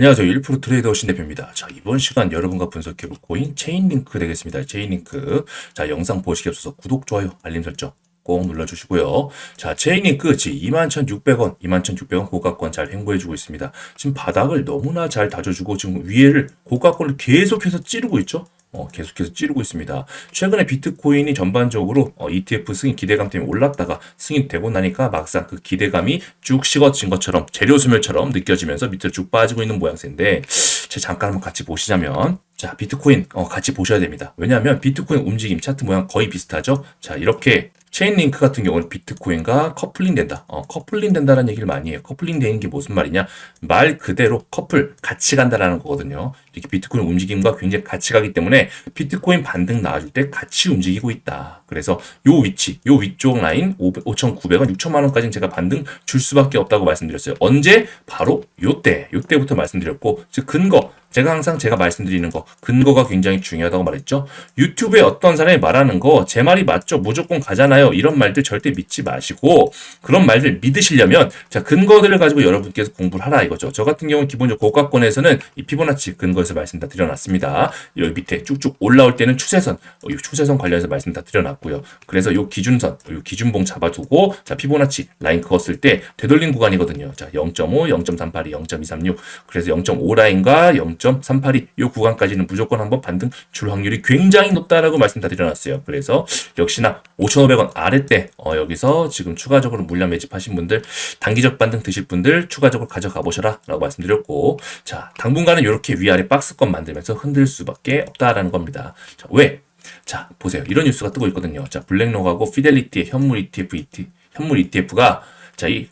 안녕하세요. 1% 트레이더 신 대표입니다. 자, 이번 시간 여러분과 분석해볼 코인 체인링크 되겠습니다. 체인링크. 자, 영상 보시기 앞서서 구독, 좋아요, 알림 설정 꼭 눌러주시고요. 자, 체인링크 지금 21,600원, 21,600원 고가권 잘 횡보해주고 있습니다. 지금 바닥을 너무나 잘 다져주고 지금 위에를 고가권을 계속해서 찌르고 있죠. 어, 계속해서 찌르고 있습니다. 최근에 비트코인이 전반적으로 어, ETF 승인 기대감 때문에 올랐다가 승인되고 나니까 막상 그 기대감이 쭉 식어진 것처럼 재료 소멸처럼 느껴지면서 밑으로 쭉 빠지고 있는 모양새인데 제 잠깐 한번 같이 보시자면 자 비트코인 어, 같이 보셔야 됩니다. 왜냐하면 비트코인 움직임 차트 모양 거의 비슷하죠. 자 이렇게 체인 링크 같은 경우는 비트코인과 커플링 된다. 어, 커플링 된다는 얘기를 많이 해요. 커플링 되는 게 무슨 말이냐? 말 그대로 커플 같이 간다라는 거거든요. 이렇게 비트코인 움직임과 굉장히 같이 가기 때문에 비트코인 반등 나와줄 때 같이 움직이고 있다. 그래서 요 위치, 요 위쪽 라인 5,900원, 6천만 원까지는 제가 반등 줄 수밖에 없다고 말씀드렸어요. 언제? 바로 요때, 요때부터 말씀드렸고, 즉 근거, 제가 항상 제가 말씀드리는 거 근거가 굉장히 중요하다고 말했죠. 유튜브에 어떤 사람이 말하는 거 제 말이 맞죠? 무조건 가잖아요. 이런 말들 절대 믿지 마시고 그런 말들 믿으시려면 자 근거들을 가지고 여러분께서 공부를 하라 이거죠. 저 같은 경우는 기본적으로 고가권에서는 이 피보나치 근거에서 말씀 다 드려놨습니다. 여기 밑에 쭉쭉 올라올 때는 추세선, 어, 이 추세선 관련해서 말씀 다 드려놨고요. 그래서 요 기준선, 요 기준봉 잡아두고 자 피보나치 라인 그었을 때 되돌린 구간이거든요. 자 0.5, 0.382, 0.236 그래서 0.5 라인과 0.382 이 구간까지는 무조건 한번 반등 줄 확률이 굉장히 높다라고 말씀 다 드려놨어요. 그래서 역시나 5,500원 아래때 어, 여기서 지금 추가적으로 물량 매집하신 분들 단기적 반등 드실 분들 추가적으로 가져가 보셔라 라고 말씀드렸고 자 당분간은 이렇게 위아래 박스권 만들면서 흔들 수밖에 없다라는 겁니다. 자, 왜? 자 보세요 이런 뉴스가 뜨고 있거든요. 자 블랙록하고 피델리티의 현물 ETF, ETF 현물 ETF가 자 이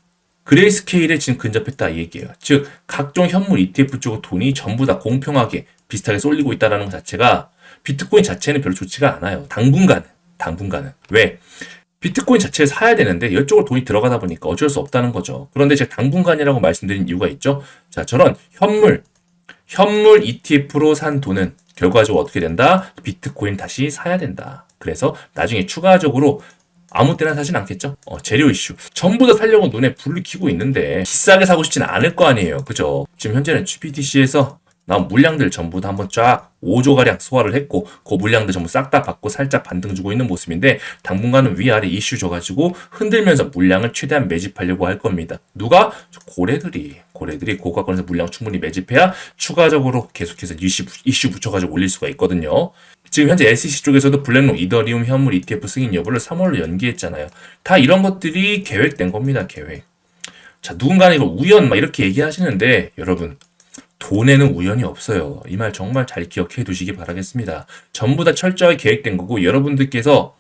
그레이스케일에 지금 근접했다 이 얘기예요. 즉 각종 현물 ETF 쪽 돈이 전부 다 공평하게 비슷하게 쏠리고 있다라는 것 자체가 비트코인 자체는 별로 좋지가 않아요. 당분간은 당분간은 왜? 비트코인 자체를 사야 되는데 이쪽으로 돈이 들어가다 보니까 어쩔 수 없다는 거죠. 그런데 제가 당분간이라고 말씀드린 이유가 있죠. 자, 저런 현물, 현물 ETF로 산 돈은 결과적으로 어떻게 된다? 비트코인 다시 사야 된다. 그래서 나중에 추가적으로 아무 때나 사진 않겠죠? 어, 재료 이슈. 전부 다 살려고 눈에 불을 켜고 있는데 비싸게 사고 싶지는 않을 거 아니에요. 그죠? 지금 현재는 GPTC에서 나온 물량들 전부 다 한번 쫙 5조가량 소화를 했고 그 물량들 전부 싹 다 받고 살짝 반등 주고 있는 모습인데 당분간은 위아래 이슈 줘가지고 흔들면서 물량을 최대한 매집하려고 할 겁니다. 누가? 고래들이 고래들이 고가권에서 물량 충분히 매집해야 추가적으로 계속해서 이슈 붙여가지고 올릴 수가 있거든요. 지금 현재 SEC 쪽에서도 블랙록 이더리움 현물 ETF 승인 여부를 3월로 연기했잖아요. 다 이런 것들이 계획된 겁니다. 계획. 자 누군가는 이걸 우연 막 이렇게 얘기하시는데 여러분 돈에는 우연이 없어요. 이 말 정말 잘 기억해 두시기 바라겠습니다. 전부 다 철저하게 계획된 거고 여러분들께서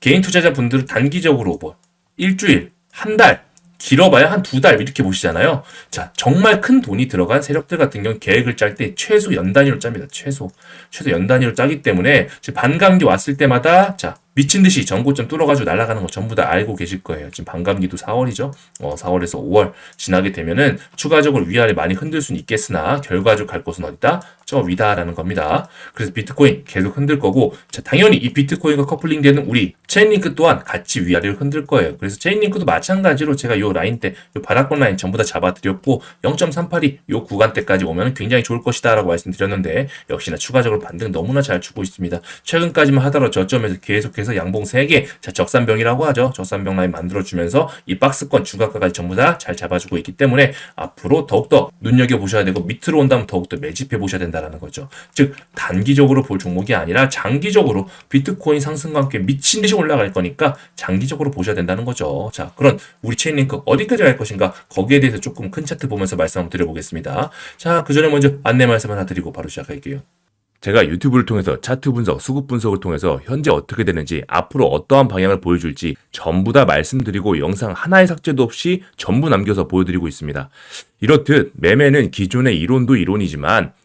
개인 투자자 분들은 단기적으로 뭐 일주일, 한 달, 길어봐야 한 두 달 이렇게 보시잖아요. 자, 정말 큰 돈이 들어간 세력들 같은 경우는 계획을 짤 때 최소 연 단위로 짭니다. 최소. 최소 연 단위로 짜기 때문에 반감기 왔을 때마다 자, 미친 듯이 전고점 뚫어가지고 날아가는 거 전부 다 알고 계실 거예요. 지금 반감기도 4월이죠. 어, 4월에서 5월 지나게 되면은 추가적으로 위아래 많이 흔들 수는 있겠으나 결과적으로 갈 곳은 어디다? 저 위다라는 겁니다. 그래서 비트코인 계속 흔들 거고, 자, 당연히 이 비트코인과 커플링되는 우리 체인링크 또한 같이 위아래로 흔들 거예요. 그래서 체인링크도 마찬가지로 제가 요 라인 때, 요 바닥권 라인 전부 다 잡아드렸고, 0.382 요 구간대까지 오면 굉장히 좋을 것이다 라고 말씀드렸는데, 역시나 추가적으로 반등 너무나 잘 주고 있습니다. 최근까지만 하더라도 저점에서 계속해서 양봉 3개, 자, 적산병이라고 하죠. 적산병 라인 만들어주면서 이 박스권 중간가까지 전부 다 잘 잡아주고 있기 때문에 앞으로 더욱더 눈여겨보셔야 되고, 밑으로 온다면 더욱더 매집해 보셔야 된다 라는 거죠. 즉, 단기적으로 볼 종목이 아니라 장기적으로 비트코인 상승과 함께 미친 듯이 올라갈 거니까 장기적으로 보셔야 된다는 거죠. 자, 그런 우리 체인링크 어디까지 갈 것인가? 거기에 대해서 조금 큰 차트 보면서 말씀 한번 드려보겠습니다. 자, 그 전에 먼저 안내 말씀 하나 드리고 바로 시작할게요. 제가 유튜브를 통해서 차트 분석, 수급 분석을 통해서 현재 어떻게 되는지, 앞으로 어떠한 방향을 보여줄지 전부 다 말씀드리고 영상 하나의 삭제도 없이 전부 남겨서 보여드리고 있습니다. 이렇듯 매매는 기존의 이론도 이론이지만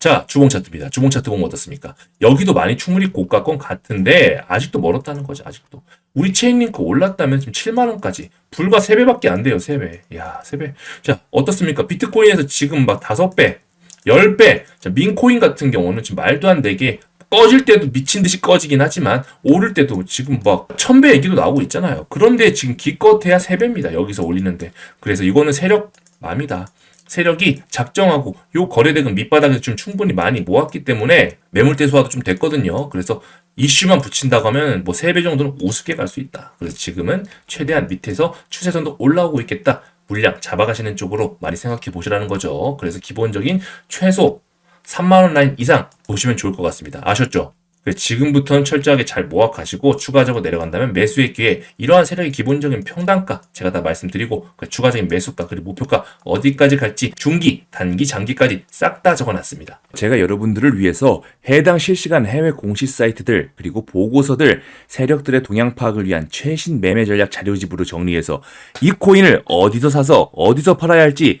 자, 주봉 차트입니다. 주봉 차트 보면 어떻습니까? 여기도 많이 충분히 고가권 같은데 아직도 멀었다는 거죠. 아직도. 우리 체인링크 올랐다면 지금 7만 원까지 불과 3배밖에 안 돼요. 3배. 야, 3배. 자, 어떻습니까? 비트코인에서 지금 막 5배, 10배. 자, 민코인 같은 경우는 지금 말도 안 되게 꺼질 때도 미친 듯이 꺼지긴 하지만 오를 때도 지금 막 천배 얘기도 나오고 있잖아요. 그런데 지금 기껏해야 3배입니다. 여기서 올리는데. 그래서 이거는 세력 맘이다. 세력이 작정하고 요 거래대금 밑바닥에서 좀 충분히 많이 모았기 때문에 매물대 소화도 좀 됐거든요. 그래서 이슈만 붙인다고 하면 뭐 3배 정도는 우습게 갈 수 있다. 그래서 지금은 최대한 밑에서 추세선도 올라오고 있겠다. 물량 잡아가시는 쪽으로 많이 생각해 보시라는 거죠. 그래서 기본적인 최소 3만원 라인 이상 보시면 좋을 것 같습니다. 아셨죠? 그래서 지금부터는 철저하게 잘 모아가시고 추가적으로 내려간다면 매수의 기회 이러한 세력의 기본적인 평단가 제가 다 말씀드리고 그 추가적인 매수가 그리고 목표가 어디까지 갈지 중기, 단기, 장기까지 싹 다 적어놨습니다. 제가 여러분들을 위해서 해당 실시간 해외 공시 사이트들 그리고 보고서들 세력들의 동향 파악을 위한 최신 매매 전략 자료집으로 정리해서 이 코인을 어디서 사서 어디서 팔아야 할지